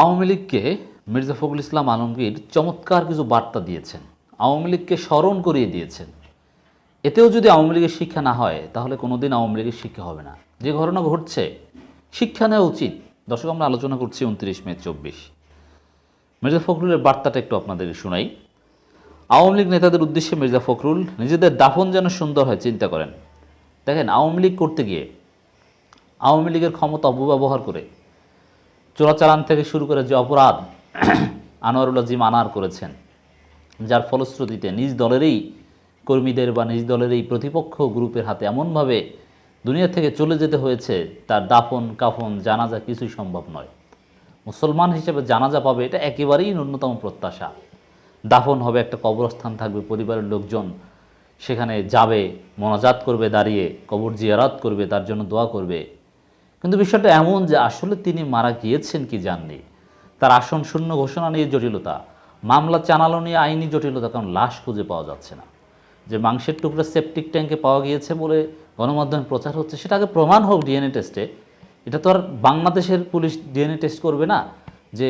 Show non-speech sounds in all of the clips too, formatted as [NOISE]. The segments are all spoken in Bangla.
আওয়ামী লীগকে মির্জা ফখরুল ইসলাম আলমগীর চমৎকার কিছু বার্তা দিয়েছেন। আওয়ামী লীগকে স্মরণ করিয়ে দিয়েছেন। এতেও যদি আওয়ামী লীগের শিক্ষা না হয়, তাহলে কোনোদিন আওয়ামী লীগের শিক্ষা হবে না। যে ঘটনা ঘটছে, শিক্ষা নেওয়া উচিত। দর্শক, আমরা আলোচনা করছি উনত্রিশ মে চব্বিশ। মির্জা ফখরুলের বার্তাটা একটু আপনাদের শোনাই। আওয়ামী লীগ নেতাদের উদ্দেশ্যে মির্জা ফখরুল নিজেদের দাফন যেন সুন্দর হয়, চিন্তা করেন। দেখেন, আওয়ামী লীগ করতে গিয়ে, আওয়ামী লীগের ক্ষমতা অপব্যবহার করে চোরাচালান থেকে শুরু করে যে অপরাধ [CLEARS THROAT] আনোয়ারুল আজিম আনার করেছেন, যার ফলশ্রুতিতে নিজ দলেরই কর্মীদের বা নিজ দলেরই প্রতিপক্ষ গ্রুপের হাতে এমনভাবে দুনিয়া থেকে চলে যেতে হয়েছে, তার দাফন, কাফন, জানাজা কিছুই সম্ভব নয়। মুসলমান হিসেবে জানাজা পাবে এটা একেবারেই ন্যূনতম প্রত্যাশা। দাফন হবে, একটা কবরস্থান থাকবে, পরিবারের লোকজন সেখানে যাবে, মোনাজাত করবে, দাঁড়িয়ে কবর জিয়ারাত করবে, তার জন্য দোয়া করবে। কিন্তু বিষয়টা এমন যে আসলে তিনি মারা গিয়েছেন কি জাননি। তার আসন শূন্য ঘোষণা নিয়ে জটিলতা, মামলা চানালো নিয়ে আইনি জটিলতা, কারণ লাশ খুঁজে পাওয়া যাচ্ছে না। যে মাংসের টুকরা সেপটিক ট্যাঙ্কে পাওয়া গিয়েছে বলে গণমাধ্যমে প্রচার হচ্ছে, সেটা আগে প্রমাণ হোক ডিএনএ টেস্টে। এটা তো আর বাংলাদেশের পুলিশ ডিএনএ টেস্ট করবে না যে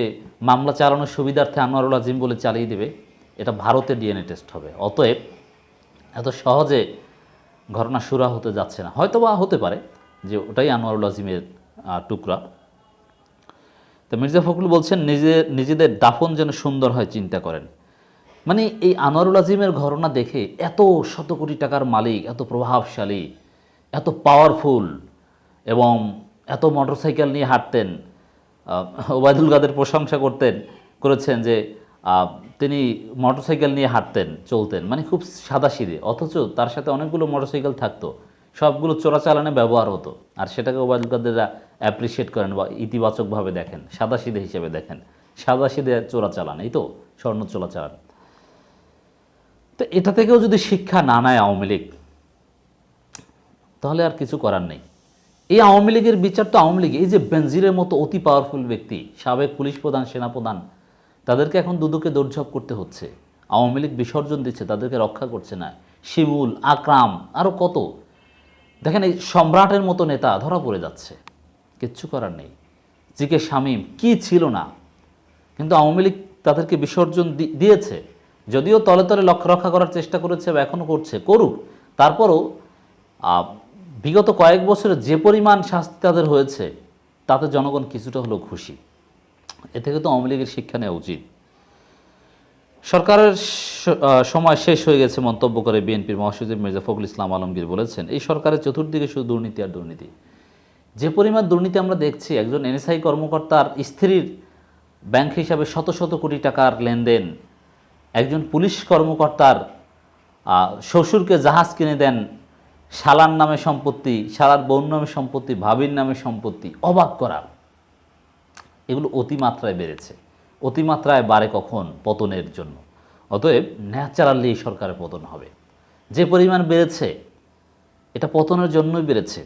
মামলা চালানোর সুবিধার্থে আনোয়ারুল আজিম বলে চালিয়ে দেবে। এটা ভারতে ডিএনএ টেস্ট হবে। অতএব এত সহজে ঘটনা সুরা হতে যাচ্ছে না। হয়তো বা হতে পারে যে ওটাই আনোয়ারুল আজিমের টুকরা। তো মির্জা ফখরুল বলছেন, নিজে, নিজেদের দাফন যেন সুন্দর হয় চিন্তা করেন। মানে এই আনোয়ারুল আজিমের ঘটনা দেখে এত শত কোটি টাকার মালিক, এত প্রভাবশালী, এত পাওয়ারফুল এবং এত মোটরসাইকেল নিয়ে হাঁটতেন ওবায়দুল কাদের প্রশংসা করতেন, করেছেন যে তিনি মোটরসাইকেল নিয়ে হাঁটতেন, চলতেন। মানে খুব সাদাসিধে, অথচ তার সাথে অনেকগুলো মোটরসাইকেল থাকতো। সবগুলো চোরাচালানে ব্যবহার হতো। আর সেটাকে ওবায়দুল কাদেররা অ্যাপ্রিসিয়েট করেন বা ইতিবাচকভাবে দেখেন সাদাসিধে হিসেবে দেখেন। সাদাসিধে চোরাচালান, এই তো, স্বর্ণ চোরাচালান। তো এটা থেকেও যদি শিক্ষা না নেয় আওয়ামী লীগ, তাহলে আর কিছু করার নেই। এই আওয়ামী লীগের বিচার তো আওয়ামী লীগ, এই যে বেনজিরের মতো অতি পাওয়ারফুল ব্যক্তি, সাবেক পুলিশ প্রধান, সেনাপ্রধান, তাদেরকে এখন দুদুকে দৌড়ঝাঁপ করতে হচ্ছে। আওয়ামী লীগ বিসর্জন দিচ্ছে, তাদেরকে রক্ষা করছে না। শিমুল, আকরাম আরও কত দেখেন এই সম্রাটের মতো নেতা ধরা পড়ে যাচ্ছে। কিচ্ছু করার নেই। জিকে শামীম কি ছিল না? কিন্তু আওয়ামী লীগ তাদেরকে বিসর্জন দিয়েছে। যদিও তলে তলে লক্ষ্য রক্ষা করার চেষ্টা করেছে বা এখনও করছে, করুক। তারপরও বিগত কয়েক বছরে যে পরিমাণ শাস্তি তাদের হয়েছে, তাতে জনগণ কিছুটা হলেও খুশি। এ থেকে তো আওয়ামী লীগের শিক্ষা নেওয়া উচিত। সরকারের সময় শেষ হয়ে গেছে মন্তব্য করে বিএনপির মহাসচিব মির্জা ফখরুল ইসলাম আলমগীর বলেছেন, এই সরকারের চতুর্দিকে শুধু দুর্নীতি আর দুর্নীতি। যে পরিমাণ দুর্নীতি আমরা দেখছি, একজন এনএসআই কর্মকর্তার স্ত্রীর ব্যাংক হিসাবে শত শত কোটি টাকার লেনদেন, একজন পুলিশ কর্মকর্তার শ্বশুরকে জাহাজ কিনে দেন, শালার নামে সম্পত্তি, শালার বোন নামে সম্পত্তি, ভাবির নামে সম্পত্তি, অবাক করা। এগুলো অতিমাত্রায় বেড়েছে। অতিমাত্রায় বাড়ে কখন পতনের জন্য। অতএব ন্যাচারালি সরকারের পতন হবে। যে পরিমাণ বেড়েছে, এটা পতনের জন্যই বেড়েছে।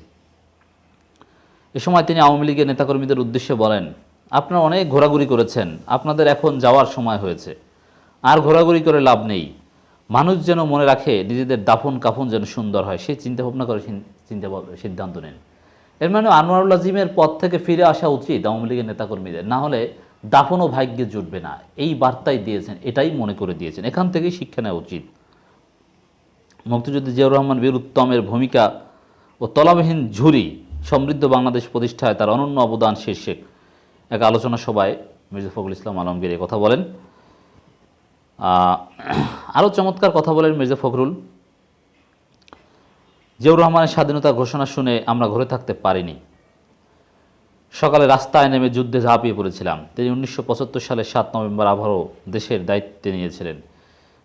এ সময় তিনি আওয়ামী লীগের নেতাকর্মীদের উদ্দেশ্যে বলেন, আপনারা অনেক ঘোরাঘুরি করেছেন, আপনাদের এখন যাওয়ার সময় হয়েছে। আর ঘোরাঘুরি করে লাভ নেই। মানুষ যেন মনে রাখে, নিজেদের দাফন কাফন যেন সুন্দর হয়। সেই চিন্তাভাবনা করে চিন্তা সিদ্ধান্ত নেন। এর মানে আনোয়ারুল আজিমের পথ থেকে ফিরে আসা উচিত আওয়ামী লীগের নেতাকর্মীদের। না হলে দাফনও ভাগ্যে জুটবে না। এই বার্তাই দিয়েছেন, এটাই মনে করে দিয়েছেন। এখান থেকেই শিক্ষা নেওয়া উচিত। মুক্তিযুদ্ধ জিয়াউর রহমান বীর উত্তমের ভূমিকা ও তলাবিহীন ঝুরি সমৃদ্ধ বাংলাদেশ প্রতিষ্ঠায় তার অনন্য অবদান শীর্ষে। এক আলোচনা সভায় মির্জা ফখরুল ইসলাম আলমগীর কথা বলেন। আরও চমৎকার কথা বলেন মির্জা ফখরুল। জিয়াউর রহমানের স্বাধীনতা ঘোষণা শুনে আমরা ঘরে থাকতে পারিনি। সকালে রাস্তায় নেমে যুদ্ধে ঝাঁপিয়ে পড়েছিলাম। তিনি উনিশশো সালে সাত নভেম্বর আবারও দেশের দায়িত্বে নিয়েছিলেন।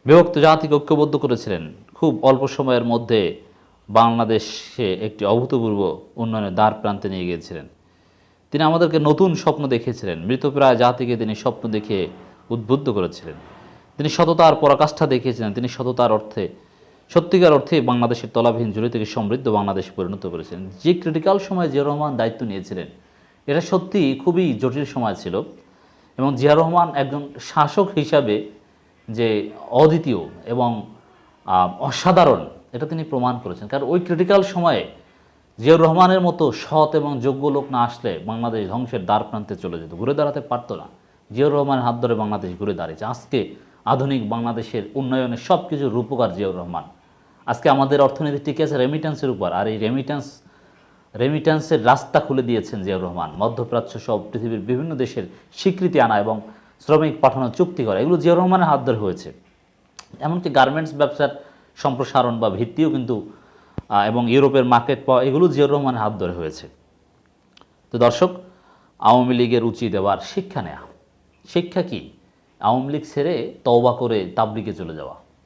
বিভক্ত জাতিকে ঐক্যবদ্ধ করেছিলেন। খুব অল্প সময়ের মধ্যে বাংলাদেশে একটি অভূতপূর্ব উন্নয়নের দ্বার প্রান্তে নিয়ে গিয়েছিলেন। তিনি আমাদেরকে নতুন স্বপ্ন দেখিয়েছিলেন। মৃতপ্রায় জাতিকে তিনি স্বপ্ন দেখে উদ্বুদ্ধ করেছিলেন। তিনি সততার পরাকাষ্ঠা দেখিয়েছিলেন। তিনি সততার অর্থে, সত্যিকার অর্থে বাংলাদেশের তলাবিহীন জুড়ি থেকে সমৃদ্ধ বাংলাদেশ পরিণত করেছিলেন। যে ক্রিটিক্যাল সময়ে জিয়া রহমান দায়িত্ব নিয়েছিলেন এটা সত্যি খুবই জটিল সময় ছিল এবং জিয়া রহমান একজন শাসক হিসাবে যে অদ্বিতীয় এবং অসাধারণ, এটা তিনি প্রমাণ করেছেন। কারণ ওই ক্রিটিক্যাল সময়ে জিয়াউর রহমানের মতো সৎ এবং যোগ্য লোক না আসলে বাংলাদেশ ধ্বংসের দ্বার প্রান্তে চলে যেত, ঘুরে দাঁড়াতে পারতো না। জিয়াউর রহমানের হাত ধরে বাংলাদেশ ঘুরে দাঁড়িয়েছে। আজকে আধুনিক বাংলাদেশের উন্নয়নের সব কিছুর রূপকার জিয়াউর রহমান। আজকে আমাদের অর্থনীতি টিকে আছে রেমিটেন্সের উপর। আর এই রেমিটেন্স রেমিটেন্সের রাস্তা খুলে দিয়েছেন জিয়াউর রহমান। মধ্যপ্রাচ্য সব পৃথিবীর বিভিন্ন দেশের স্বীকৃতি আনা এবং শ্রমিক পাঠানোর চুক্তি করা, এগুলো জিয়াউর রহমানের হাত ধরে হয়েছে। এমনকি গার্মেন্টস ব্যবসার সম্প্রসারণ বা ভিত্তিও কিন্তু এবং ইউরোপের মার্কেট পাওয়া, এগুলো জিয়াউর রহমানের হাত ধরে হয়েছে। তো দর্শক, আওয়ামী লীগের উচিত এবার শিক্ষা নেয়া। শিক্ষা কি? আওয়ামী লীগ ছেড়ে তওবা করে তাবলিগে চলে যাওয়া।